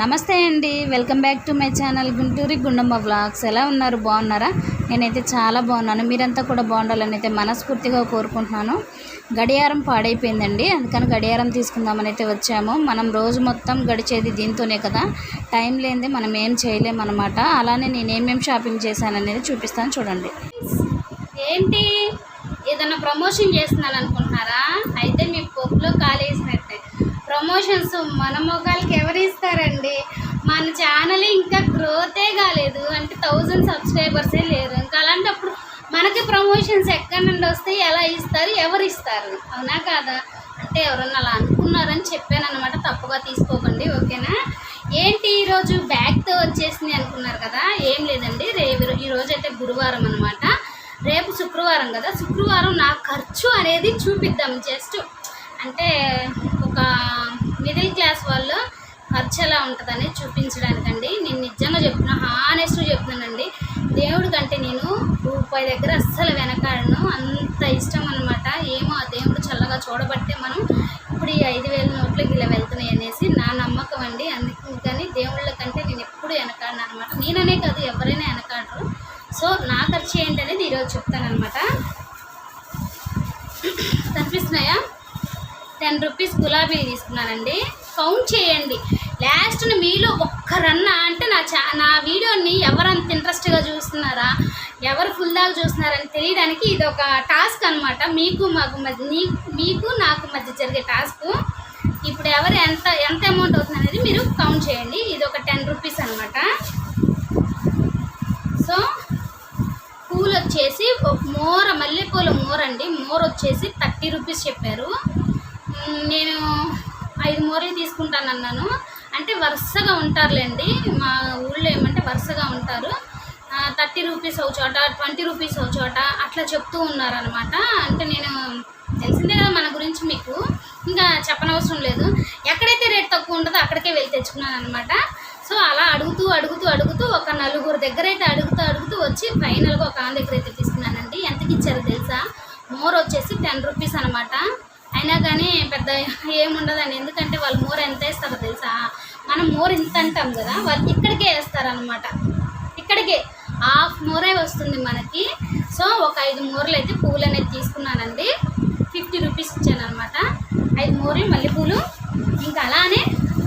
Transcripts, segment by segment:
నమస్తే అండి. Welcome back to my channel Gunturi Gundamma vlogs ఎలా ఉన్నారు? బాగున్నారా? నేనైతే చాలా బాగున్నాను. మీరంతా కూడా బాగుండాలని అయితే మనస్ఫూర్తిగా కోరుకుంటున్నాను. గడియారం పాడైపోయిందండి. అందుకని గడియారం తీసుకుందామని అయితే వచ్చాము. మనం రోజు మొత్తం గడిచేది దీంతోనే కదా. టైం లేనిది మనం ఏం చేయలేమన్నమాట అలానే నేను ఏమేమి షాపింగ్ చేశాననేది చూపిస్తాను చూడండి. ఏంటి? ఏదైనా ప్రమోషన్ చేస్తున్నాను అనుకుంటున్నారా? అయితే మీ పొప్పులో కాలేసినట్టే. ప్రమోషన్స్ మన మొగాలకి ఎవరు ఇస్తారండి? మన ఛానల్ ఇంకా గ్రోతే కాలేదు. అంటే థౌజండ్ సబ్స్క్రైబర్సే లేరు. ఇంకా అలాంటప్పుడు మనకి ప్రమోషన్స్ ఎక్కడి నుండి వస్తే ఎలా ఇస్తారు? ఎవరు ఇస్తారు? అవునా కాదా? అంటే ఎవరన్నా అలా అనుకున్నారని చెప్పాను అనమాట తప్పుగా తీసుకోకండి. ఓకేనా? ఏంటి ఈరోజు బ్యాగ్తో వచ్చేసింది అనుకున్నారు కదా? ఏం లేదండి. రేపు ఈరోజు అయితే గురువారం అనమాట రేపు శుక్రవారం కదా? శుక్రవారం నా ఖర్చు అనేది చూపిద్దాం. జస్ట్ అంటే ఒక మిడిల్ క్లాస్ వాళ్ళు ఖర్చు ఎలా ఉంటుందని చూపించడానికండి. నేను నిజంగా చెప్తున్నా హానెస్ట్గా చెప్తున్నానండి. దేవుడి కంటే నేను రూపాయి దగ్గర అస్సలు వెనకాడను. అంత ఇష్టం అనమాట ఏమో ఆ దేవుడు చల్లగా చూడబట్టే మనం ఇప్పుడు ఈ ఐదు వేల నోట్లకి ఇలా వెళ్తున్నాయి అనేసి నా నమ్మకం అండి. అందుకని దేవుళ్ళ కంటే నేను ఎప్పుడు వెనకాడను అనమాట నేననే కాదు ఎవరైనా వెనకాడరు. సో నా ఖర్చు ఏంటనేది ఈరోజు చెప్తానమాట కనిపిస్తున్నాయా? టెన్ రూపీస్ గులాబీలు తీసుకున్నానండి. కౌంట్ చేయండి. లాస్ట్ మీలో ఒక్కరన్నా అంటే నా చా నా వీడియోని ఎవరంత ఇంట్రెస్ట్గా చూస్తున్నారా ఎవరు ఫుల్ దాకా చూస్తున్నారని తెలియడానికి ఇది ఒక టాస్క్ అనమాట మీకు మాకు మధ్య మీకు నాకు మధ్య జరిగే టాస్క్. ఇప్పుడు ఎవరు ఎంత ఎంత అమౌంట్ అవుతుంది అనేది మీరు కౌంట్ చేయండి. ఇది ఒక టెన్ రూపీస్ అనమాట సో పూలు వచ్చేసి ఒక మోర మల్లెపూల మోర అండి మోర వచ్చేసి థర్టీ రూపీస్ చెప్పారు. నేను ఐదు మోరలు తీసుకుంటాను అన్నాను. అంటే వరుసగా ఉంటారులేండి. మా ఊళ్ళో ఏమంటే వరుసగా ఉంటారు. థర్టీ రూపీస్ ఒక చోట ట్వంటీ రూపీస్ ఒక చోట అట్లా చెప్తూ ఉన్నారనమాట అంటే నేను తెలిసిందే కదా మన గురించి మీకు. ఇంకా చెప్పనవసరం లేదు. ఎక్కడైతే రేట్ తక్కువ ఉంటుందో అక్కడికే వెళ్ళి తెచ్చుకున్నాను అనమాట సో అలా అడుగుతూ అడుగుతూ అడుగుతూ ఒక నలుగురు దగ్గర అయితే అడుగుతూ అడుగుతూ వచ్చి ఫైనల్గా ఒక ఆమె దగ్గర అయితే తీసుకున్నానండి. ఎంతకి ఇచ్చారో తెలుసా? మోర్ వచ్చేసి టెన్ రూపీస్ అనమాట అయినా కానీ పెద్ద ఏముండదండి. ఎందుకంటే వాళ్ళు మోర్ ఎంత వేస్తారో తెలుసా? మనం మోర్ ఇంత అంటాం కదా వాళ్ళు ఇక్కడికే వేస్తారనమాట ఇక్కడికే. హాఫ్ మోరే వస్తుంది మనకి. సో ఒక ఐదు మూరలు అయితే పూలు అనేది తీసుకున్నానండి. ఫిఫ్టీ రూపీస్ ఇచ్చాను అనమాట ఐదు మోర్లు మల్లెపూలు ఇంకా అలానే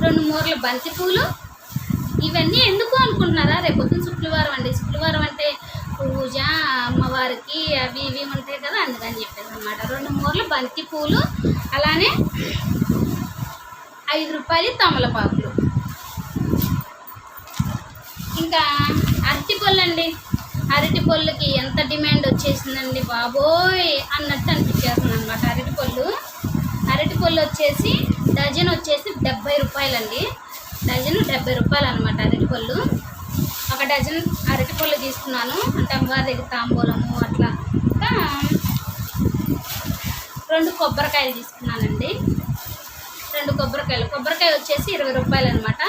రెండు మోర్లు బంతి పూలు. ఇవన్నీ ఎందుకు అనుకుంటున్నారా? రేపు శుక్రవారం అండి. శుక్రవారం అంటే పూజ అమ్మవారికి అవి ఇవి ఉంటాయి కదా అందుకని చెప్పేసి అనమాట రెండు మూరలు బంతి పూలు అలానే ఐదు రూపాయలు తమలపాకులు. ఇంకా అరటి పళ్ళు అండి అరటి పళ్ళుకి ఎంత డిమాండ్ వచ్చేసిందండి బాబోయ్ అన్నట్టు అనిపించేస్తుంది అనమాట అరటి పళ్ళు అరటి పళ్ళు వచ్చేసి డజన్ వచ్చేసి డెబ్బై రూపాయలండి. డజన్ డెబ్బై రూపాయలు అనమాట అరటి పళ్ళు డజన్ అరటి పళ్ళు తీసుకున్నాను. అంటే అమ్మగారి దగ్గర తాంబూలము అట్లా. ఇంకా రెండు కొబ్బరికాయలు తీసుకున్నానండి. రెండు కొబ్బరికాయలు. కొబ్బరికాయ వచ్చేసి ఇరవై రూపాయలు అనమాట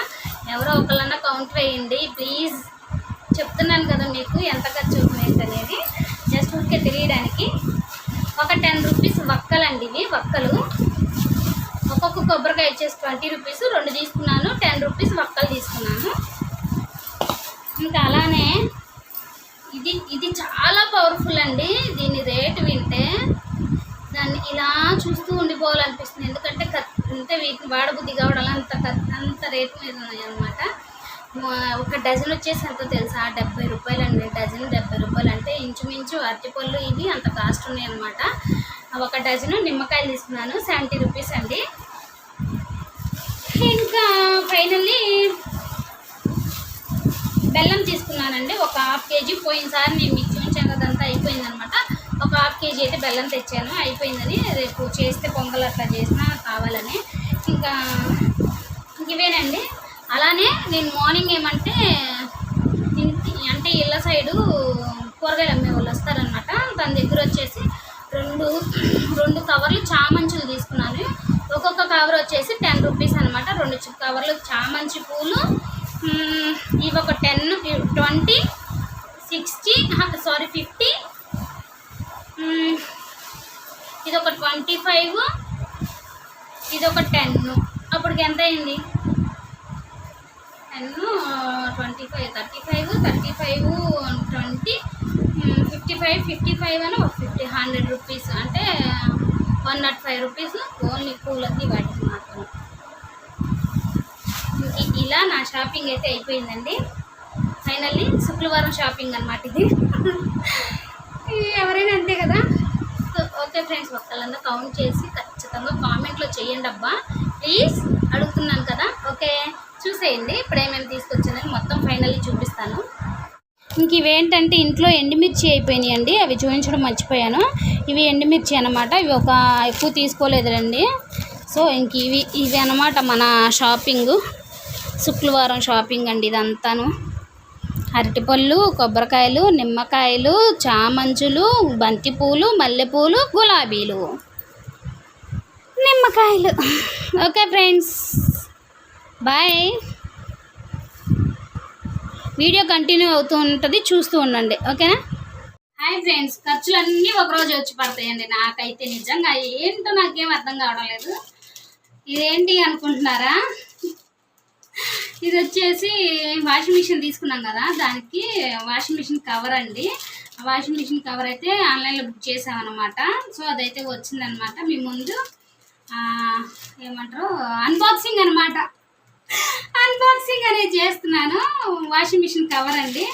ఎవరో ఒకళ్ళన్నా కౌంట్ వేయండి. ప్లీజ్. చెప్తున్నాను కదా మీకు ఎంత ఖర్చు అవుతుంది అనేది జస్ట్ ఊరికే తెలియడానికి ఒక టెన్ రూపీస్ వక్కలండి ఇవి వక్కలు. ఒక్కొక్క కొబ్బరికాయ వచ్చేసి ట్వంటీ రూపీస్ రెండు తీసుకున్నాను టెన్ రూపీస్ వక్కలు తీసుకున్నాను. ఇంకా అలానే ఇది ఇది చాలా పవర్ఫుల్ అండి. దీని రేటు వింటే దాన్ని ఇలా చూస్తూ ఉండిపోవాలనిపిస్తుంది. ఎందుకంటే కత్ అంటే వీటిని వాడబుద్ధి కావడం అంత అంత రేటు మీద ఉన్నాయి అనమాట ఒక డజన్ వచ్చేసి ఎంత తెలుసా? డెబ్బై రూపాయలు అండి డజన్ డెబ్బై రూపాయలు అంటే ఇంచుమించు అరటిపళ్ళు ఇవి అంత కాస్ట్ ఉన్నాయి అనమాట ఒక డజను నిమ్మకాయలు తీసుకున్నాను. సెవెంటీ రూపీస్ అండి. ఇంకా ఫైనల్లీ బెల్లం తీసుకున్నానండి. ఒక హాఫ్ కేజీ. పోయినసారి నేను మీకు చూపించాను అదంతా అయిపోయిందనమాట. ఒక హాఫ్ కేజీ అయితే బెల్లం తెచ్చాను. అయిపోయిందని రేపు చేస్తే పొంగల్ అట్లా చేసినా కావాలని. ఇంకా ఇవేనండి. అలానే నేను మార్నింగ్ ఏమంటే అంటే ఇళ్ళ సైడు కూరగాయలు అమ్మే వాళ్ళు వస్తారనమాట. తన దగ్గర వచ్చేసి రెండు రెండు కవర్లు చామంచులు తీసుకున్నాను. ఒక్కొక్క కవర్ వచ్చేసి టెన్ రూపీస్ అనమాట. రెండు కవర్లు చామంచి పూలు ten twenty sixty sorry fifty. ఇది ఒక ట్వంటీ ఫైవ్ ఇది ఒక టెన్. అప్పటికి ఎంత అయింది? Ten twenty five thirty five thirty five twenty fifty five fifty five అని ఒక ఫిఫ్టీ హండ్రెడ్ రూపీస్. అంటే one not five rupees only పూలకి వాటికి మాత్రం ఇలా నా షాపింగ్ అయితే అయిపోయిందండి. ఫైనల్లీ శుక్రవారం షాపింగ్ అనమాట ఇది. ఎవరైనా అంతే కదా? ఓకే ఫ్రెండ్స్ ఒక్కళ్ళందరూ కౌంట్ చేసి ఖచ్చితంగా కామెంట్లో చేయండి అబ్బా. ప్లీజ్ అడుగుతున్నాను కదా? ఓకే చూసేయండి. ఇప్పుడు ఏమేమి తీసుకొచ్చానని మొత్తం ఫైనల్లీ చూపిస్తాను. ఇంక ఇవేంటంటే ఇంట్లో ఎండుమిర్చి అండి. అవి చూపించడం మర్చిపోయాను. ఇవి ఎండుమిర్చి అనమాట ఇవి ఒక ఎక్కువ తీసుకోలేదులండి. సో ఇంక ఇవి ఇవి అనమాట మన షాపింగ్. శుక్రవారం షాపింగ్ అండి ఇదంతాను. అరటిపళ్ళు కొబ్బరికాయలు నిమ్మకాయలు చామంచులు బంతిపూలు మల్లెపూలు గులాబీలు. నిమ్మకాయలు. Okay friends. Bye. Video continue అవుతూ ఉంటుంది చూస్తూ ఉండండి. ఓకేనా? Hi friends. ఖర్చులన్నీ ఒక రోజు వచ్చి పడతాయండి. నాకైతే నిజంగా ఏంటో నాకేం అర్థం కావడం లేదు. ఇదేంటి అనుకుంటున్నారా? ఇది వచ్చేసి వాషింగ్ మిషన్ తీసుకున్నాం కదా దానికి వాషింగ్ మిషన్ కవర్ అండి. ఆ వాషింగ్ మిషన్ కవర్ అయితే ఆన్లైన్లో బుక్ చేసామన్నమాట. సో అదైతే వచ్చిందనమాట మీ ముందు ఏమంటారు అన్బాక్సింగ్ అనమాట అన్బాక్సింగ్ అనేది చేస్తున్నాను. వాషింగ్ మిషన్ కవర్ అండి.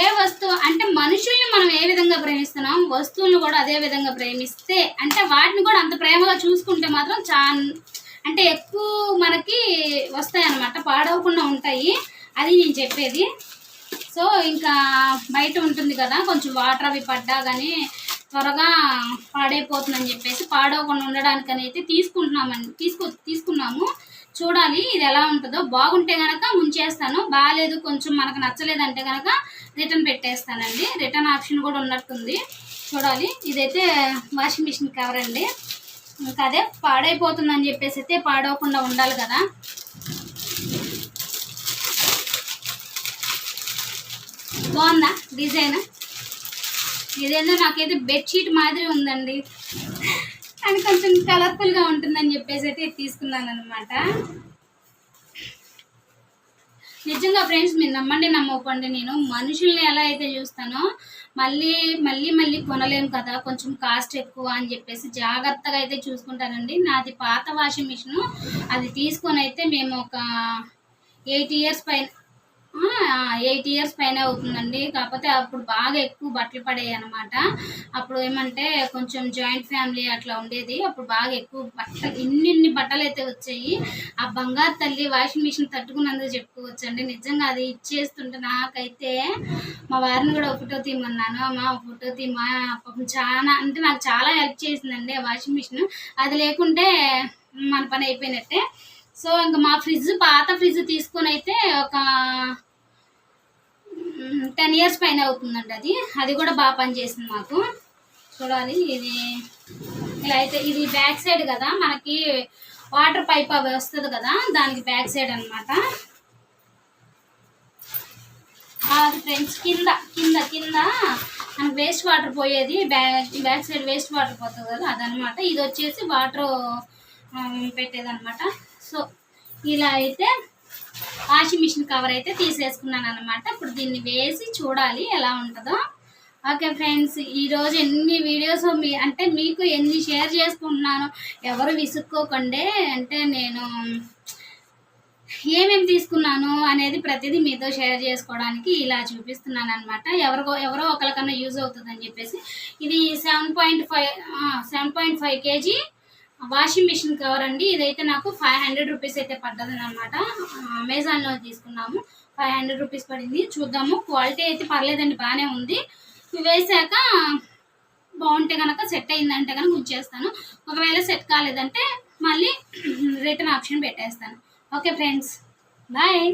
ఏ వస్తువు అంటే మనుషుల్ని మనం ఏ విధంగా ప్రేమిస్తున్నాం వస్తువులను కూడా అదే విధంగా ప్రేమిస్తే అంటే వాటిని కూడా అంత ప్రేమగా చూసుకుంటే మాత్రం చా అంటే ఎక్కువ మనకి వస్తాయి అన్నమాట పాడవకుండా ఉంటాయి. అది నేను చెప్పేది. సో ఇంకా బయట ఉంటుంది కదా కొంచెం వాటర్ అవి పడ్డా కానీ త్వరగా పాడైపోతుందని చెప్పేసి పాడవకుండా ఉండడానికని అయితే తీసుకుంటున్నామని తీసుకో తీసుకున్నాము. చూడాలి ఇది ఎలా ఉంటుందో. బాగుంటే కనుక ముంచేస్తాను. బాగాలేదు కొంచెం మనకు నచ్చలేదంటే కనుక రిటర్న్ పెట్టేస్తానండి. రిటర్న్ ఆప్షన్ కూడా ఉన్నట్టుంది. చూడాలి. ఇదైతే వాషింగ్ మిషన్ కవర్ అండి. ఇంకా అదే పాడైపోతుందని చెప్పేసి అయితే పాడవకుండా ఉండాలి కదా. బాగుందా డిజైన్? ఇదేందో నాకైతే బెడ్షీట్ మాదిరి ఉందండి. అని కొంచెం కలర్ఫుల్గా ఉంటుందని చెప్పేసి అయితే తీసుకున్నాను అనమాట నిజంగా ఫ్రెండ్స్ మీరు నమ్మండి నమ్మకండి. నేను మనుషుల్ని ఎలా అయితే చూస్తానో మళ్ళీ మళ్ళీ మళ్ళీ కొనలేము కదా. కొంచెం కాస్ట్ ఎక్కువ అని చెప్పేసి జాగ్రత్తగా అయితే చూసుకుంటానండి. నాది పాత వాషింగ్ మిషన్ అది తీసుకొని అయితే మేము ఒక ఎయిట్ ఇయర్స్ పైన ఎయిట్ ఇయర్స్ పైన అవుతుందండి. కాకపోతే అప్పుడు బాగా ఎక్కువ బట్టలు పడేవి అనమాట అప్పుడు ఏమంటే కొంచెం జాయింట్ ఫ్యామిలీ అట్లా ఉండేది. అప్పుడు బాగా ఎక్కువ బట్టలు ఇన్ని ఇన్ని బట్టలు అయితే వచ్చాయి. ఆ బంగారు తల్లి వాషింగ్ మిషన్ తట్టుకున్నందుకు చెప్పుకోవచ్చండి. నిజంగా అది ఇచ్చేస్తుంటే నాకైతే మా వారిని కూడా ఒక ఫోటో తీయమన్నాను. మా ఫోటో తీమా పాపం చాలా అంటే నాకు చాలా హెల్ప్ చేసిందండి ఆ వాషింగ్ మిషన్. అది లేకుంటే మన పని అయిపోయినట్టే. సో ఇంకా మా ఫ్రిడ్జ్ పాత ఫ్రిడ్జ్ తీసుకొని అయితే ఒక టెన్ ఇయర్స్ పైన అవుతుందండి అది. అది కూడా బాగా పనిచేసింది మాకు. చూడాలి ఇది ఇలా అయితే ఇది బ్యాక్ సైడ్ కదా మనకి వాటర్ పైప్ అవి వస్తుంది కదా దానికి బ్యాక్ సైడ్ అనమాట ఫ్రెండ్స్ కింద కింద కింద మనకి వేస్ట్ వాటర్ పోయేది back back side waste water పోతుంది కదా అదనమాట ఇది వచ్చేసి వాటర్ పెట్టేది అనమాట సో ఇలా అయితే వాషింగ్ మిషన్ కవర్ అయితే తీసేసుకున్నాను అనమాట ఇప్పుడు దీన్ని వేసి చూడాలి ఎలా ఉంటుందో. ఓకే ఫ్రెండ్స్ ఈరోజు ఎన్ని వీడియోస్ మీ అంటే మీకు ఎన్ని షేర్ చేసుకుంటున్నాను ఎవరు విసుక్కోకండి. అంటే నేను ఏమేమి తీసుకున్నాను అనేది ప్రతిదీ మీతో షేర్ చేసుకోవడానికి ఇలా చూపిస్తున్నాను అనమాట ఎవరికో ఎవరో ఒకరికన్నా యూజ్ అవుతుందని చెప్పేసి. ఇది seven point five seven point five KG washing machine cover అండి. ఇదైతే నాకు ఫైవ్ హండ్రెడ్ రూపీస్ అయితే పడ్డది అనమాట అమెజాన్లో తీసుకున్నాము. ఫైవ్ హండ్రెడ్ రూపీస్ పడింది. చూద్దాము. క్వాలిటీ అయితే పర్లేదండి బాగానే ఉంది. వేసాక బాగుంటే కనుక సెట్ అయిందంటే కనుక ఉంచేస్తాను. ఒకవేళ సెట్ కాలేదంటే మళ్ళీ రిటర్న్ ఆప్షన్ పెట్టేస్తాను. Okay friends. బాయ్.